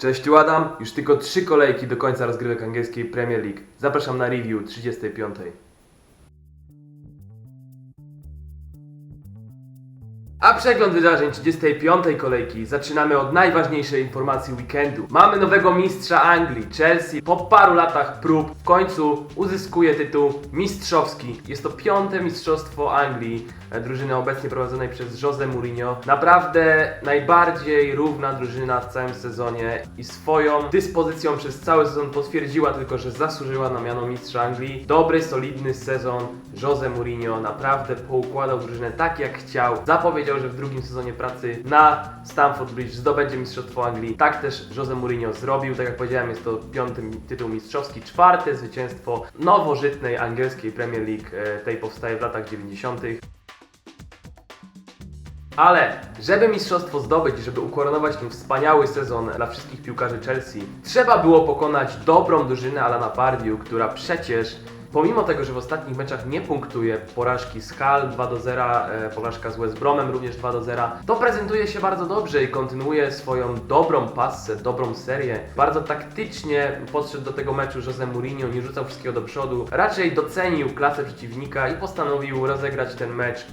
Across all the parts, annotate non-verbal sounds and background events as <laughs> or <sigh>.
Cześć, tu Adam. Już tylko trzy kolejki do końca rozgrywek angielskiej Premier League. Zapraszam na review 35. A przegląd wydarzeń 35. kolejki zaczynamy od najważniejszej informacji weekendu. Mamy nowego mistrza Anglii. Chelsea po paru latach prób w końcu uzyskuje tytuł mistrzowski. Jest to piąte mistrzostwo Anglii, e, drużyny obecnie prowadzonej przez Jose Mourinho. Naprawdę najbardziej równa drużyna w całym sezonie i swoją dyspozycją przez cały sezon potwierdziła tylko, że zasłużyła na miano mistrza Anglii. Dobry, solidny sezon Jose Mourinho naprawdę poukładał drużynę tak jak chciał. Zapowiedział, że w drugim sezonie pracy na Stamford Bridge zdobędzie mistrzostwo Anglii. Tak też Jose Mourinho zrobił. Tak jak powiedziałem, jest to piąty tytuł mistrzowski, czwarte zwycięstwo nowożytnej angielskiej Premier League. e, Tej powstaje w latach 90. Ale, żeby mistrzostwo zdobyć żeby ukoronować ten wspaniały sezon dla wszystkich piłkarzy Chelsea, trzeba było pokonać dobrą drużynę Alana Pardew, która przecież Pomimo tego, że w ostatnich meczach nie punktuje porażki z Hull 2 do 0, e, porażka z West Bromem również 2 do 0, to prezentuje się bardzo dobrze i kontynuuje swoją dobrą passę, dobrą serię. Bardzo taktycznie podszedł do tego meczu Jose Mourinho, nie rzucał wszystkiego do przodu, raczej docenił klasę przeciwnika i postanowił rozegrać ten mecz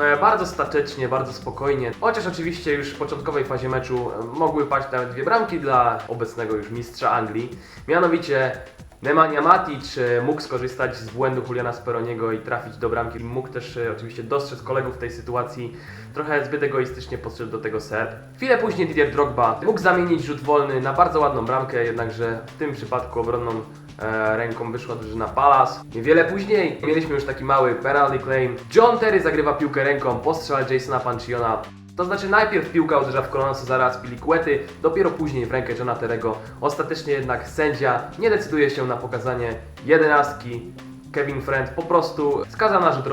E, Bardzo statycznie, bardzo spokojnie. Chociaż oczywiście już w początkowej fazie meczu e, mogły paść nawet dwie bramki dla obecnego już mistrza Anglii. Mianowicie Nemanja Matic e, mógł skorzystać z błędu Juliana Speroniego i trafić do bramki. Mógł też e, oczywiście dostrzec kolegów w tej sytuacji. Trochę zbyt egoistycznie podszedł do tego Serb. Chwilę później Didier Drogba mógł zamienić rzut wolny na bardzo ładną bramkę, jednakże w tym przypadku obronną e, ręką wyszła drużyna Palace. Niewiele później mieliśmy już taki mały penalty claim. John Terry zagrywa piłkę ręką po strzale Jasona Panciona. To znaczy najpierw piłka uderza w kolano Cezara Spilicuety, dopiero później w rękę Johna Terego. Ostatecznie jednak sędzia nie decyduje się na pokazanie jedenastki. Kevin Friend po prostu skazał na rzut.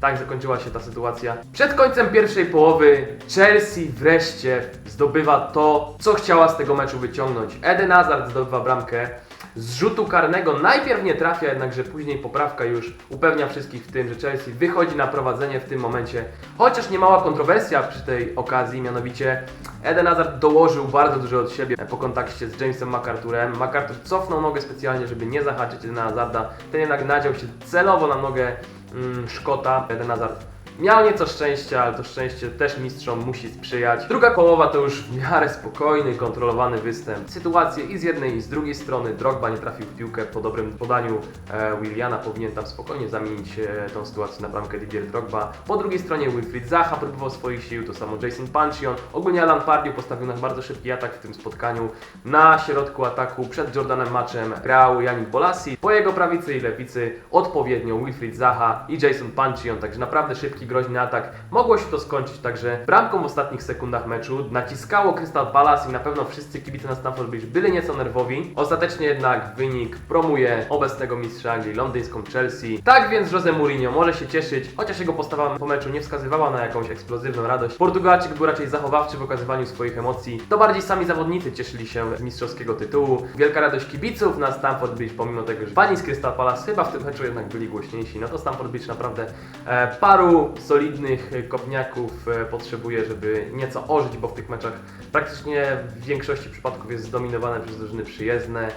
Tak zakończyła się ta sytuacja. Przed końcem pierwszej połowy Chelsea wreszcie zdobywa to, co chciała z tego meczu wyciągnąć. Eden Hazard zdobywa bramkę. Z rzutu karnego najpierw nie trafia, jednakże później poprawka już upewnia wszystkich w tym, że Chelsea wychodzi na prowadzenie w tym momencie. Chociaż nie mała kontrowersja przy tej okazji, mianowicie Eden Hazard dołożył bardzo dużo od siebie po kontakcie z Jamesem McArthurem. McArthur cofnął nogę specjalnie, żeby nie zahaczyć Edena Hazarda. Ten jednak nadział się celowo na nogę mm, Szkota. Eden Hazard Miał nieco szczęścia, ale to szczęście też mistrzom musi sprzyjać. Druga połowa to już w miarę spokojny, kontrolowany występ. Sytuacje i z jednej i z drugiej strony. Drogba nie trafił w piłkę po dobrym podaniu e, Williana. Powinien tam spokojnie zamienić e, tą sytuację na bramkę Didier Drogba. Po drugiej stronie Wilfried Zaha próbował swoich sił, to samo Jason Pancion. Ogólnie Alan Pardew postawił na bardzo szybki atak w tym spotkaniu. Na środku ataku przed Jordanem Matchem grał Janik Bolasi. Po jego prawicy i lewicy odpowiednio Wilfried Zaha i Jason Pancion. Także naprawdę szybki, groźny atak. Mogło się to skończyć także bramką w ostatnich sekundach meczu. Naciskało Crystal Palace i na pewno wszyscy kibice na Stamford Bridge byli nieco nerwowi. Ostatecznie jednak wynik promuje obecnego mistrza Anglii, londyńską Chelsea. Tak więc Jose Mourinho może się cieszyć, chociaż jego postawa po meczu nie wskazywała na jakąś eksplozywną radość. Portugalczyk był raczej zachowawczy w okazywaniu swoich emocji. To bardziej sami zawodnicy cieszyli się z mistrzowskiego tytułu. Wielka radość kibiców na Stamford Bridge, pomimo tego, że pani z Crystal Palace chyba w tym meczu jednak byli głośniejsi. No to Stamford Bridge naprawdę e, paru solidnych kopniaków e, potrzebuje, żeby nieco ożyć, bo w tych meczach praktycznie w większości przypadków jest zdominowane przez drużyny przyjezdne.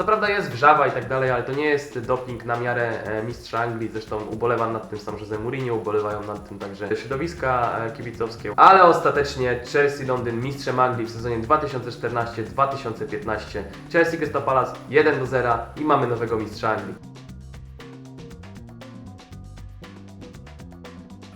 Co prawda jest wrzawa i tak dalej, ale to nie jest doping na miarę e, mistrza Anglii. Zresztą ubolewam nad tym sam Jose Mourinho, ubolewają nad tym także środowiska e, kibicowskie. Ale ostatecznie Chelsea Londyn mistrzem Anglii w sezonie 2014-2015. Chelsea Crystal Palace 1 do 0 i mamy nowego mistrza Anglii.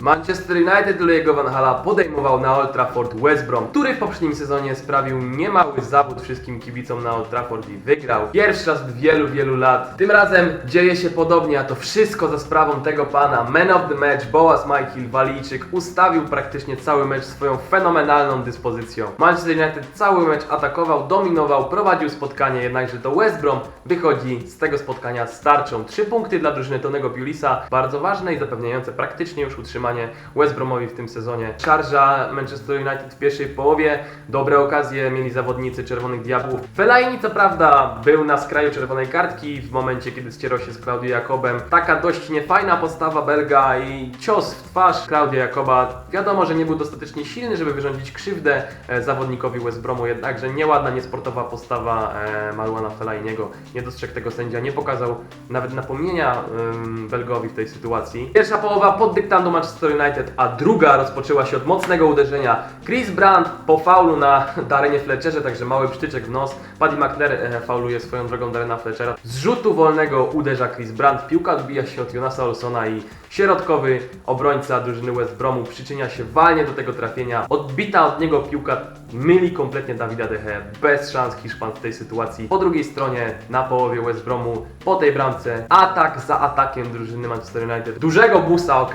Manchester United Louis'ego Van Hala podejmował na Old Trafford West Brom, który w poprzednim sezonie sprawił niemały zawód wszystkim kibicom na Old Trafford i wygrał. Pierwszy raz od wielu, wielu lat. Tym razem dzieje się podobnie, a to wszystko za sprawą tego pana. Man of the match, Boaz Michael Walijczyk ustawił praktycznie cały mecz swoją fenomenalną dyspozycją. Manchester United cały mecz atakował, dominował, prowadził spotkanie, jednakże to West Brom wychodzi z tego spotkania z tarczą. Trzy punkty dla drużyny Tonego Pulisa, bardzo ważne i zapewniające praktycznie już utrzymanie zdecydowanie West Bromowi w tym sezonie. Szarża Manchester United w pierwszej połowie, dobre okazje mieli zawodnicy Czerwonych Diabłów. Fellaini co prawda był na skraju czerwonej kartki w momencie, kiedy ścierał się z Claudio Jakobem. Taka dość niefajna postawa Belga i cios w twarz Claudia Jakoba. Wiadomo, że nie był dostatecznie silny, żeby wyrządzić krzywdę e, zawodnikowi West Bromu, jednakże nieładna, niesportowa postawa e, Maruana Fellainiego. Nie dostrzegł tego sędzia, nie pokazał nawet napomnienia Belgowi w tej sytuacji. Pierwsza połowa pod dyktando Manchester United, a druga rozpoczęła się od mocnego uderzenia. Chris Brandt po faulu na <laughs> Darenie Fletcherze, także mały psztyczek w nos. Paddy McNair e, fauluje swoją drogą Darena Fletchera. Z rzutu wolnego uderza Chris Brandt, piłka odbija się od Jonasa Olsona i środkowy obrońca drużyny West Bromu przyczynia się walnie do tego trafienia. Odbita od niego piłka myli kompletnie Dawida De Gea. Bez szans Hiszpan w tej sytuacji. Po drugiej stronie, na połowie West Bromu, po tej bramce, atak za atakiem drużyny Manchester United. Dużego busa, ok,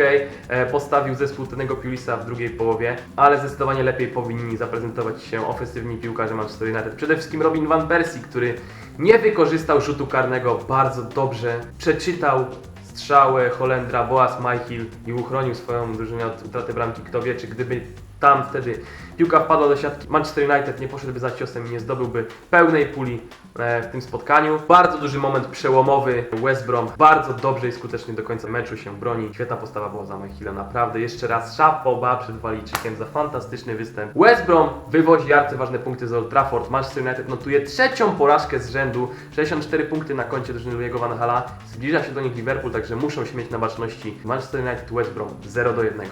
e, postawił zespół Tenego Pulisa w drugiej połowie, ale zdecydowanie lepiej powinni zaprezentować się ofensywni piłkarze Manchester United. Przede wszystkim Robin Van Persie, który nie wykorzystał rzutu karnego bardzo dobrze, przeczytał strzałę Holendra, Boas Michael i uchronił swoją drużynę od utraty bramki. Kto wie, czy gdyby tam wtedy piłka wpadła do siatki, Manchester United nie poszedłby za ciosem i nie zdobyłby pełnej puli e, w tym spotkaniu. Bardzo duży moment przełomowy. West Brom bardzo dobrze i skutecznie do końca meczu się broni. Świetna postawa była za Michaela, naprawdę. Jeszcze raz szapoba przed Walijczykiem za fantastyczny występ. West Brom wywozi arcyważne punkty z Old Trafford. Manchester United notuje trzecią porażkę z rzędu. 64 punkty na koncie drużyny Louis'ego Van Hala. Zbliża się do nich Liverpool, także muszą się mieć na baczności. Manchester United West Brom 0 do 1.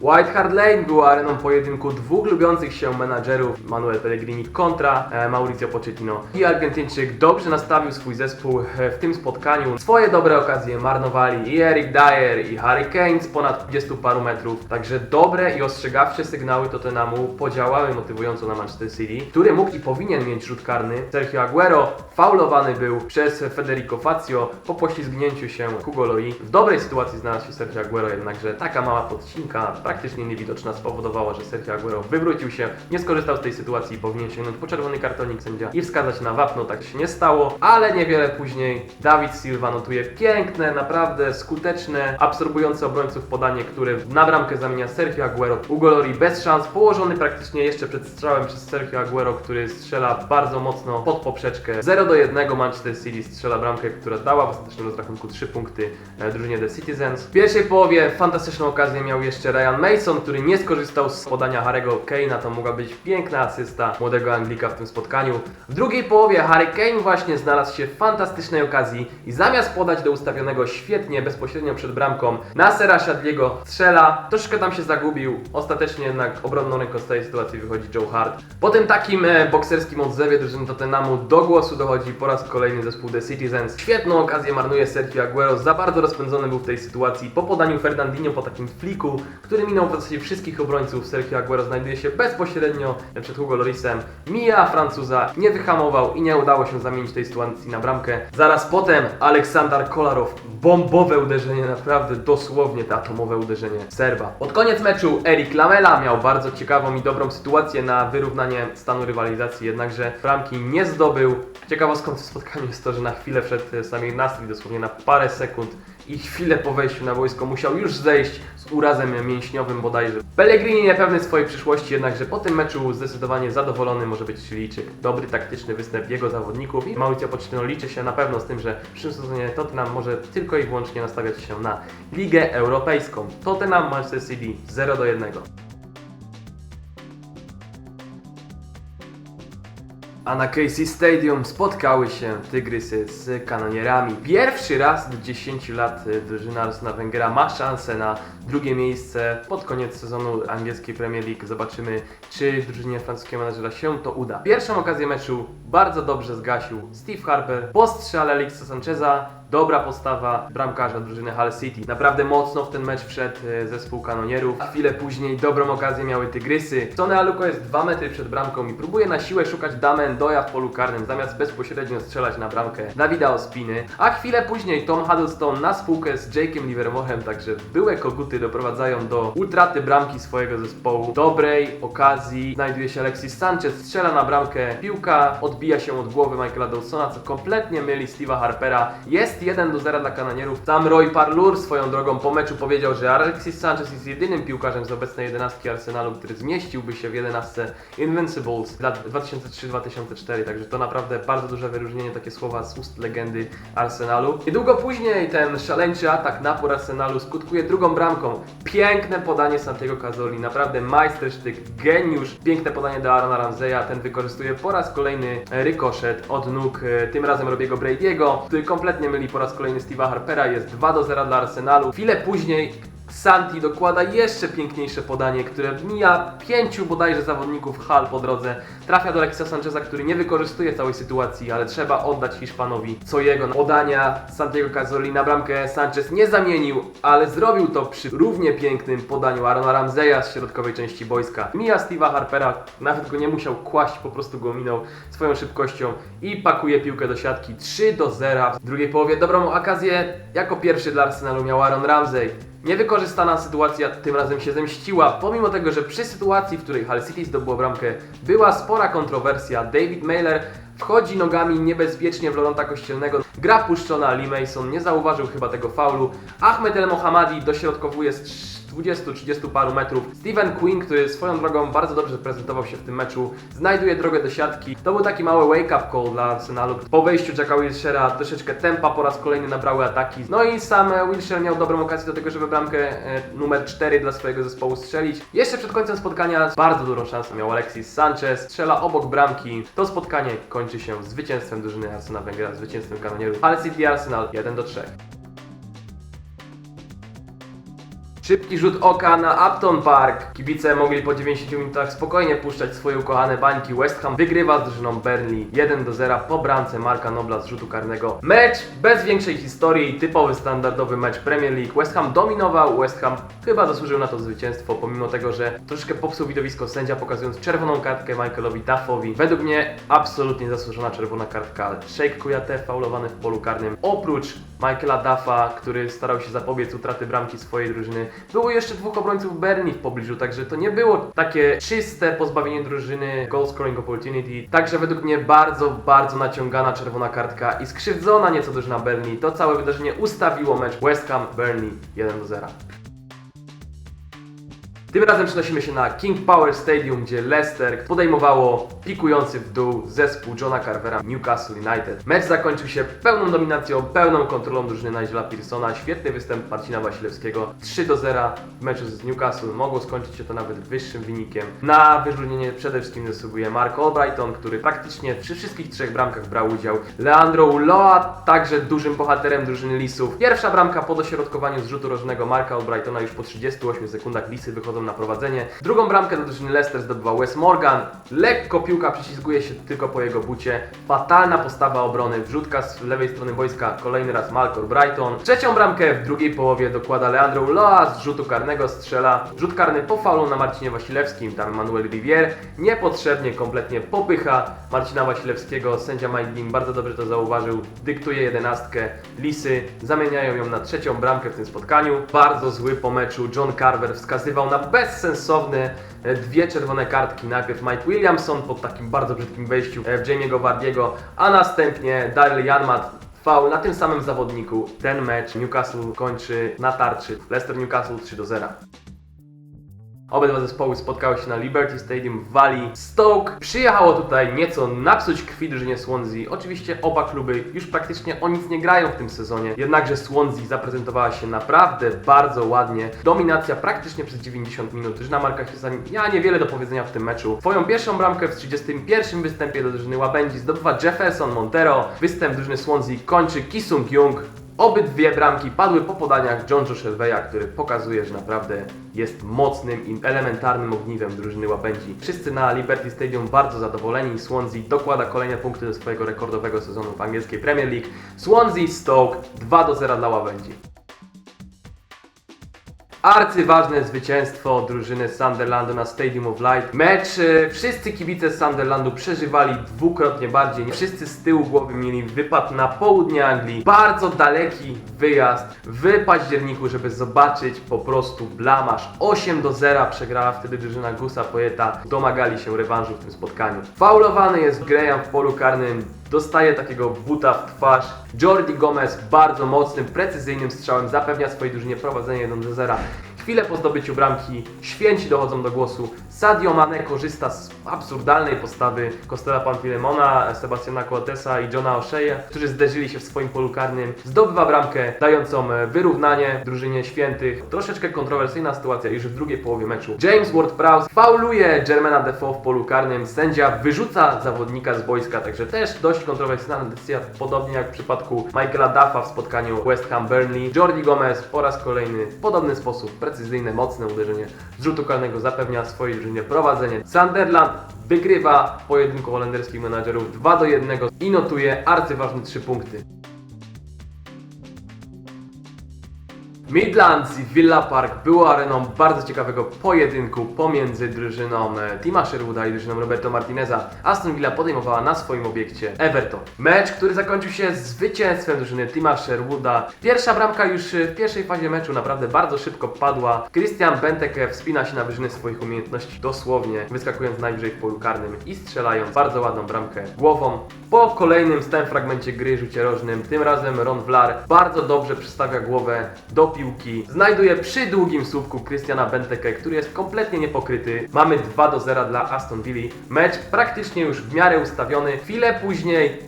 White Hart Lane była areną pojedynku dwóch lubiących się menadżerów Manuel Pellegrini kontra e, Mauricio Pochettino. I Argentyńczyk dobrze nastawił swój zespół e, w tym spotkaniu. Swoje dobre okazje marnowali i Eric Dyer i Harry Kane z ponad 20 paru metrów. Także dobre i ostrzegawcze sygnały Tottenhamu podziałały motywująco na Manchester City, który mógł i powinien mieć rzut karny. Sergio Aguero faulowany był przez Federico Fazio po poślizgnięciu się Hugo Lloris. W dobrej sytuacji znalazł się Sergio Aguero, jednakże taka mała podcinka, praktycznie niewidoczna, spowodowała, że Sergio Aguero wywrócił się, nie skorzystał z tej sytuacji powinien sięgnąć po czerwony kartonik sędzia i wskazać na wapno. Tak się nie stało, ale niewiele później Dawid Silva notuje piękne, naprawdę skuteczne, absorbujące obrońców podanie, które na bramkę zamienia Sergio Aguero. Hugo Lloris bez szans, położony praktycznie jeszcze przed strzałem przez Sergio Aguero, który strzela bardzo mocno pod poprzeczkę. 0 do 1 Manchester City strzela bramkę, która dała w ostatecznym rozrachunku 3 punkty e, drużynie The Citizens. W pierwszej połowie fantastyczną okazję miał jeszcze Ryan Mason, który nie skorzystał z podania Harry'ego Kane'a, to mogła być piękna asysta młodego Anglika w tym spotkaniu. W drugiej połowie Harry Kane właśnie znalazł się w fantastycznej okazji i zamiast podać do ustawionego świetnie, bezpośrednio przed bramką Nasera Shadliego strzela, troszkę tam się zagubił, ostatecznie jednak obronną ręką z tej sytuacji wychodzi Joe Hart. Po tym takim e, bokserskim odzewie drużyny Tottenhamu do głosu dochodzi po raz kolejny zespół The Citizens. Świetną okazję marnuje Sergio Aguero, za bardzo rozpędzony był w tej sytuacji. Po podaniu Fernandinho, po takim fliku, który minął w zasadzie wszystkich obrońców, Sergio Aguero znajduje się bezpośrednio przed Hugo Lorisem. Mija Francuza, nie wyhamował i nie udało się zamienić tej sytuacji na bramkę. Zaraz potem Aleksander Kolarow, bombowe uderzenie, naprawdę dosłownie te atomowe uderzenie Serba. Pod koniec meczu Erik Lamela miał bardzo ciekawą i dobrą sytuację na wyrównanie stanu rywalizacji, jednakże bramki nie zdobył. Ciekawostką w spotkaniu jest to, że na chwilę przed Samir Nasri, dosłownie na parę sekund i chwilę po wejściu na boisko musiał już zejść z urazem mięśniowym bodajże. Pellegrini niepewny swojej przyszłości, jednakże po tym meczu zdecydowanie zadowolony może być Chilijczyk. Dobry taktyczny występ jego zawodników i Mauricio Pochettino liczy się na pewno z tym, że w przyszłym sezonie Tottenham może tylko i wyłącznie nastawiać się na Ligę Europejską. Tottenham Manchester City 0 do 1. A na Casey Stadium spotkały się Tygrysy z kanonierami. Pierwszy raz do 10 lat drużyna Arsena Wengera ma szansę na drugie miejsce. Pod koniec sezonu angielskiej Premier League zobaczymy, czy drużynie francuskiego menadżera się to uda. Pierwszą okazję meczu bardzo dobrze zgasił Steve Harper po Alexa Sancheza. Dobra postawa bramkarza drużyny Hull City. Naprawdę mocno w ten mecz wszedł e, zespół kanonierów. Chwilę później dobrą okazję miały Tygrysy. Tony Aluko jest 2 metry przed bramką i próbuje na siłę szukać Damen Doja w polu karnym, zamiast bezpośrednio strzelać na bramkę Dawida Ospiny. A chwilę później Tom Huddlestone na spółkę z Jake'em Livermorem, także byłe koguty punkty doprowadzają do utraty bramki swojego zespołu. Dobrej okazji znajduje się Alexis Sanchez, strzela na bramkę, piłka odbija się od głowy Michaela Dawsona, co kompletnie myli Steve'a Harpera. Jest 1 do 0 dla Kanonierów. Sam Roy Parlour swoją drogą po meczu powiedział, że Alexis Sanchez jest jedynym piłkarzem z obecnej 11 Arsenalu, który zmieściłby się w 11 Invincibles lat 2003-2004, także to naprawdę bardzo duże wyróżnienie, takie słowa z ust legendy Arsenalu. Niedługo później ten szaleńczy atak napór Arsenalu skutkuje drugą bramką. Piękne podanie Santiago Cazorli, naprawdę majstersztyk, geniusz. Piękne podanie do Arona Ramseya, ten wykorzystuje po raz kolejny rykoszet od nóg, e, tym razem Robiego Brady'ego, który kompletnie myli po raz kolejny Steve'a Harpera, jest 2 do 0 dla Arsenalu. Chwilę później Santi dokłada jeszcze piękniejsze podanie, które mija pięciu bodajże zawodników Hal po drodze. Trafia do Alexisa Sancheza, który nie wykorzystuje całej sytuacji, ale trzeba oddać Hiszpanowi co jego. Podania Santiago Cazorli na bramkę Sanchez nie zamienił, ale zrobił to przy równie pięknym podaniu Arona Ramseya z środkowej części boiska. Mija Steve'a Harpera, nawet go nie musiał kłaść, po prostu go minął swoją szybkością i pakuje piłkę do siatki 3 do 0. W drugiej połowie dobrą okazję jako pierwszy dla Arsenalu miał Aaron Ramsey. Niewykorzystana sytuacja tym razem się zemściła, pomimo tego, że przy sytuacji, w której Hull City zdobyło bramkę, była spora kontrowersja. David Mailer wchodzi nogami niebezpiecznie w Lorenta Kościelnego. Gra puszczona, Lee Mason nie zauważył chyba tego faulu. Ahmed El Mohammadi dośrodkowuje z 20-30 paru metrów. Steven Quinn, który swoją drogą bardzo dobrze prezentował się w tym meczu, znajduje drogę do siatki. To był taki mały wake-up call dla Arsenalu. Po wejściu Jacka Wilshera troszeczkę tempa po raz kolejny nabrały ataki. No i sam Wilshere miał dobrą okazję do tego, żeby bramkę e, numer 4 dla swojego zespołu strzelić. Jeszcze przed końcem spotkania bardzo dużą szansę miał Alexis Sanchez. Strzela obok bramki. To spotkanie kończy się zwycięstwem drużyny Arsena Węgra, zwycięstwem kanonierów. Hull City Arsenal 1 do 3. Szybki rzut oka na Upton Park. Kibice mogli po 90 minutach spokojnie puszczać swoje ukochane bańki. West Ham wygrywa z drużyną Burnley 1 do 0 po bramce Marka Nobla z rzutu karnego. Mecz bez większej historii, typowy standardowy mecz Premier League. West Ham dominował, West Ham chyba zasłużył na to zwycięstwo, pomimo tego, że troszkę popsuł widowisko sędzia, pokazując czerwoną kartkę Michaelowi Duffowi. Według mnie absolutnie zasłużona czerwona kartka. Sheikh Kuyate faulowany w polu karnym. Oprócz Michaela Duffa, który starał się zapobiec utraty bramki swojej drużyny, było jeszcze dwóch obrońców Berni w pobliżu, także to nie było takie czyste pozbawienie drużyny goal scoring opportunity. Także według mnie bardzo, bardzo naciągana czerwona kartka i skrzywdzona nieco drużyna Berni. To całe wydarzenie ustawiło mecz West Ham Burnley 1 do 0. Tym razem przenosimy się na King Power Stadium, gdzie Leicester podejmowało pikujący w dół zespół Johna Carvera Newcastle United. Mecz zakończył się pełną dominacją, pełną kontrolą drużyny Nigela Pearsona. Świetny występ Marcina Wasilewskiego. 3 do 0 w meczu z Newcastle. Mogło skończyć się to nawet wyższym wynikiem. Na wyróżnienie przede wszystkim zasługuje Mark Albrighton, który praktycznie przy wszystkich trzech bramkach brał udział. Leandro Uloa, także dużym bohaterem drużyny Lisów. Pierwsza bramka po dośrodkowaniu z rzutu rożnego Marka Albrightona już po 38 sekundach Lisy wychodzą na prowadzenie. Drugą bramkę do drużyny Leicester zdobywa Wes Morgan. Lekko piłka przyślizguje się tylko po jego bucie. Fatalna postawa obrony. Wrzutka z lewej strony boiska. Kolejny raz Malcolm Brighton. Trzecią bramkę w drugiej połowie dokłada Leandro Uloa z rzutu karnego strzela. Rzut karny po faulu na Marcinie Wasilewskim. Tam Manuel Rivier niepotrzebnie kompletnie popycha Marcina Wasilewskiego. Sędzia Majdlin bardzo dobrze to zauważył. Dyktuje jedenastkę. Lisy zamieniają ją na trzecią bramkę w tym spotkaniu. Bardzo zły po meczu. John Carver wskazywał na bezsensowne e, dwie czerwone kartki. Najpierw Mike Williamson po takim bardzo brzydkim wejściu e, w Jamie'ego Wardiego, a następnie Daryl Janmat Faul na tym samym zawodniku. Ten mecz Newcastle kończy na tarczy. Leicester Newcastle 3 do 0. Obydwa zespoły spotkały się na Liberty Stadium w Walii. Stoke przyjechało tutaj nieco napsuć krwi drużynie Swansea. Oczywiście oba kluby już praktycznie o nic nie grają w tym sezonie. Jednakże Swansea zaprezentowała się naprawdę bardzo ładnie. Dominacja praktycznie przez 90 minut. Drużyna Marka Hughesa miała niewiele do powiedzenia w tym meczu. Swoją pierwszą bramkę w 31 występie do drużyny Łabędzi zdobywa Jefferson Montero. Występ drużyny Swansea kończy Kisung Jung. Obydwie bramki padły po podaniach John Joshelveya, który pokazuje, że naprawdę jest mocnym i elementarnym ogniwem drużyny łabędzi. Wszyscy na Liberty Stadium bardzo zadowoleni. Swansea dokłada kolejne punkty do swojego rekordowego sezonu w angielskiej Premier League. Swansea Stoke 2 do 0 dla łabędzi. Arcyważne zwycięstwo drużyny Sunderlandu na Stadium of Light. Mecz e, wszyscy kibice Sunderlandu przeżywali dwukrotnie bardziej. Wszyscy z tyłu głowy mieli wypad na południe Anglii. Bardzo daleki wyjazd w październiku, żeby zobaczyć po prostu blamasz. 8 do 0 przegrała wtedy drużyna Gusa Poeta. Domagali się rewanżu w tym spotkaniu. Faulowany jest Graham w polu karnym. Dostaje takiego buta w twarz. Jordi Gomez bardzo mocnym, precyzyjnym strzałem zapewnia swojej drużynie prowadzenie 1 do 0. Chwilę po zdobyciu bramki święci dochodzą do głosu. Sadio Mane korzysta z absurdalnej postawy Kostela Panfilemona, Sebastiana Coatesa i Johna O'Shea, którzy zderzyli się w swoim polu karnym. Zdobywa bramkę dającą e, wyrównanie drużynie świętych. Troszeczkę kontrowersyjna sytuacja już w drugiej połowie meczu. James Ward-Prowse fauluje Germana Defoe w polu karnym. Sędzia wyrzuca zawodnika z boiska, także też dość kontrowersyjna decyzja, podobnie jak w przypadku Michaela Duffa w spotkaniu West Ham Burnley. Jordi Gomez po raz kolejny w podobny sposób, precyzyjne, mocne uderzenie z rzutu karnego zapewnia swojej drużynie prowadzenie. Sunderland wygrywa w pojedynku holenderskich menadżerów 2 do 1 i notuje arcyważne 3 punkty. Midlands i Villa Park było areną bardzo ciekawego pojedynku pomiędzy drużyną e, Tima Sherwooda i drużyną Roberto Martineza. Aston Villa podejmowała na swoim obiekcie Everton. Mecz, który zakończył się zwycięstwem drużyny Tima Sherwooda. Pierwsza bramka już e, w pierwszej fazie meczu naprawdę bardzo szybko padła. Christian Benteke wspina się na wyżyny swoich umiejętności dosłownie, wyskakując najwyżej w polu karnym i strzelając bardzo ładną bramkę głową. Po kolejnym stałym fragmencie gry rzucie rożnym, tym razem Ron Vlar bardzo dobrze przystawia głowę do piłki. Znajduje przy długim słupku Christiana Benteke, który jest kompletnie niepokryty. Mamy 2 do 0 dla Aston Villa. Mecz praktycznie już w miarę ustawiony. Chwilę później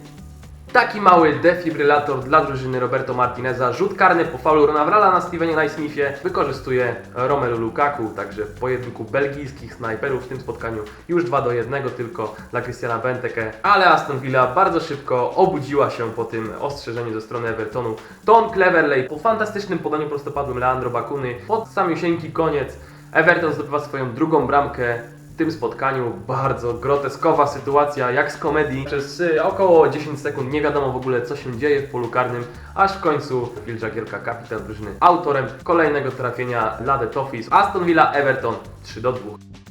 Taki mały defibrylator dla drużyny Roberto Martineza. Rzut karny po faulu Ronawrala na Stevenie Naismithie wykorzystuje Romelu Lukaku. Także w pojedynku belgijskich snajperów w tym spotkaniu już 2 do 1 tylko dla Christiana Benteke. Ale Aston Villa bardzo szybko obudziła się po tym ostrzeżeniu ze strony Evertonu. Ton Cleverley po fantastycznym podaniu prostopadłym Leandro Bakuny pod samiusieńki koniec. Everton zdobywa swoją drugą bramkę tym spotkaniu bardzo groteskowa sytuacja, jak z komedii. Przez y, około 10 sekund nie wiadomo w ogóle co się dzieje w polu karnym, aż w końcu Phil Jagielka, kapitan drużyny, autorem kolejnego trafienia dla The Toffees. Aston Villa Everton 3 do 2.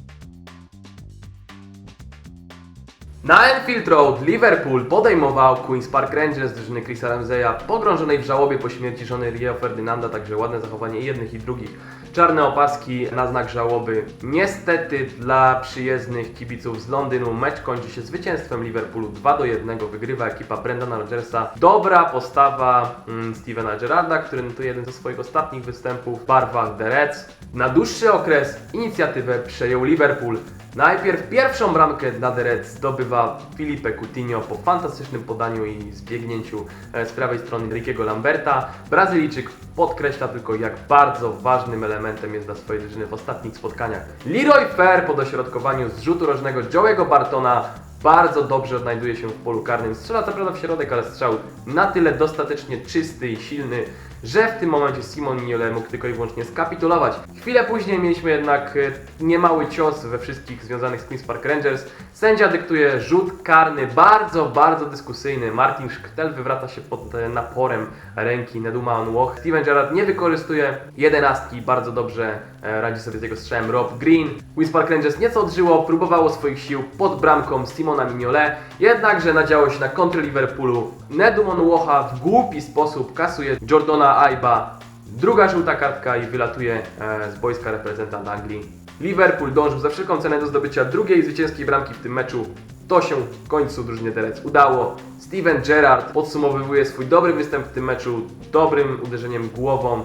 Na Enfield Road Liverpool podejmował Queen's Park Rangers drużyny Chrisa Ramseya, pogrążonej w żałobie po śmierci żony Rio Ferdynanda, także ładne zachowanie jednych i drugich. Czarne opaski na znak żałoby. Niestety dla przyjezdnych kibiców z Londynu mecz kończy się zwycięstwem Liverpoolu 2 do 1. Wygrywa ekipa Brendana Rodgersa. Dobra postawa mm, Stevena Gerrarda, który to jeden ze swoich ostatnich występów w barwach The Reds. Na dłuższy okres inicjatywę przejął Liverpool. Najpierw pierwszą bramkę dla The zdobywa Filipe Coutinho po fantastycznym podaniu i zbiegnięciu e, z prawej strony Rickiego Lamberta. Brazylijczyk podkreśla tylko jak bardzo ważnym elementem jest dla swojej drużyny w ostatnich spotkaniach. Leroy Fair po dośrodkowaniu z rzutu rożnego Joe'ego Bartona bardzo dobrze odnajduje się w polu karnym. Strzela co prawda w środek, ale strzał na tyle dostatecznie czysty i silny, że w tym momencie Simon Mignolet mógł tylko i wyłącznie skapitulować. Chwilę później mieliśmy jednak e, niemały cios we wszystkich związanych z Queen's Park Rangers. Sędzia dyktuje rzut karny, bardzo, bardzo dyskusyjny. Martin Szktel wywraca się pod e, naporem ręki Neduma Onwoch. Steven Gerrard nie wykorzystuje jedenastki, bardzo dobrze e, radzi sobie z jego strzałem Rob Green. Queen's Park Rangers nieco odżyło, próbowało swoich sił pod bramką Simona Mignolet, jednakże nadziało się na kontrę Liverpoolu. Nedum Onwocha w głupi sposób kasuje Jordana Aiba. Druga żółta kartka i wylatuje e, z boiska reprezentant Anglii. Liverpool dążył za wszelką cenę do zdobycia drugiej zwycięskiej bramki w tym meczu. To się w końcu drużynie Terec udało. Steven Gerrard podsumowywuje swój dobry występ w tym meczu dobrym uderzeniem głową.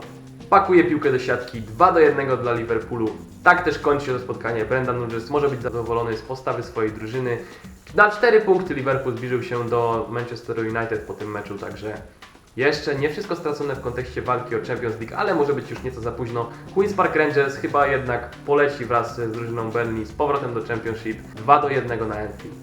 Pakuje piłkę do siatki 2 do 1 dla Liverpoolu. Tak też kończy się to spotkanie. Brendan Rodgers może być zadowolony z postawy swojej drużyny. Na 4 punkty Liverpool zbliżył się do Manchester United po tym meczu, także jeszcze nie wszystko stracone w kontekście walki o Champions League, ale może być już nieco za późno. Queen's Park Rangers chyba jednak poleci wraz z drużyną Burnley z powrotem do Championship 2 do 1 na Anfield.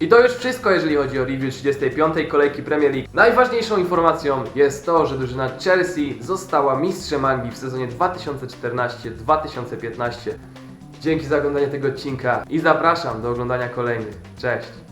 I to już wszystko, jeżeli chodzi o review 35. kolejki Premier League. Najważniejszą informacją jest to, że drużyna Chelsea została mistrzem Anglii w sezonie 2014-2015. Dzięki za oglądanie tego odcinka i zapraszam do oglądania kolejnych. Cześć!